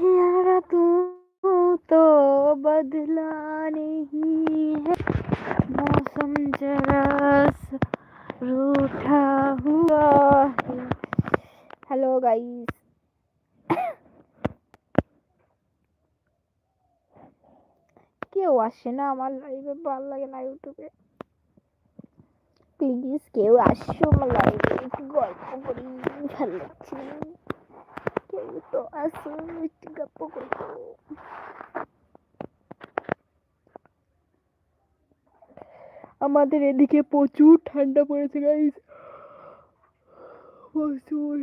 यारा तू तो बदला नहीं है मौसम जरा सा रूठा हुआ है হ্যালো গাইস কেউ আসে না আমার লাইভে ভালো লাগে না ইউটিউবে প্লিজ কেউ আসো আমার লাইভে একটু গল্প করি ভালো লাগছে কেউ তো আসো একটু গল্প করব আমাদের এদিকে প্রচুর ঠান্ডা পড়েছে গাইস প্রচুর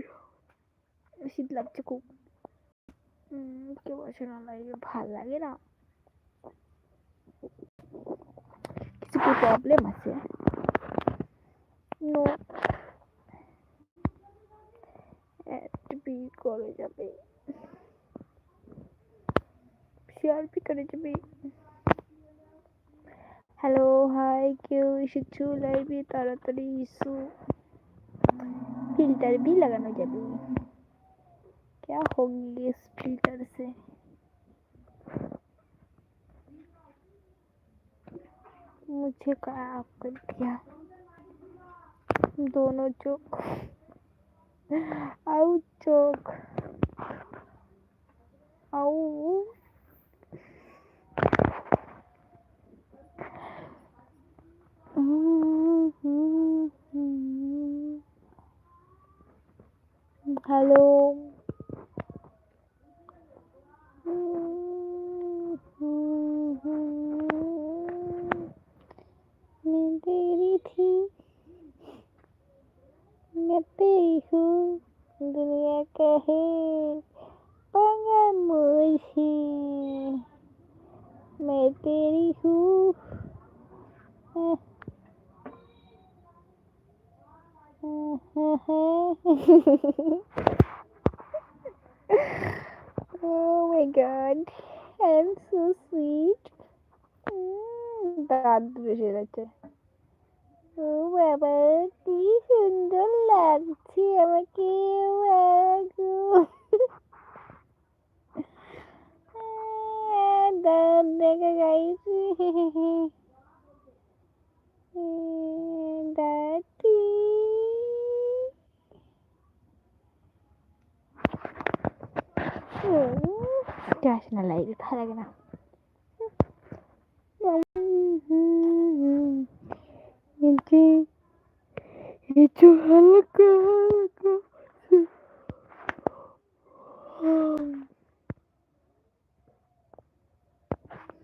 শীত লাগছে খুব। কেউ আসে না লাইভে ভালো লাগে না। কিছু প্রবলেম আছে? বি করে যাবে সিআরপি করে যাবে হ্যালো হাই কেউ এসেছো লাইভে তাড়াতাড়ি এসো फिल्टर भी लगाना जाबे क्या होगी इस फिल्टर से मुझे खराब कर दिया दोनों चोक आउ चोक आउ हेलो मैं तेरी थी मैं तेरी हूँ दुनिया कहे पागल मुझे मैं तेरी हूँ oh my god, I'm so sweet. দাঁত বসে গেছে ও বাবা Gosh, and I like it. I like it. It's a helicopter.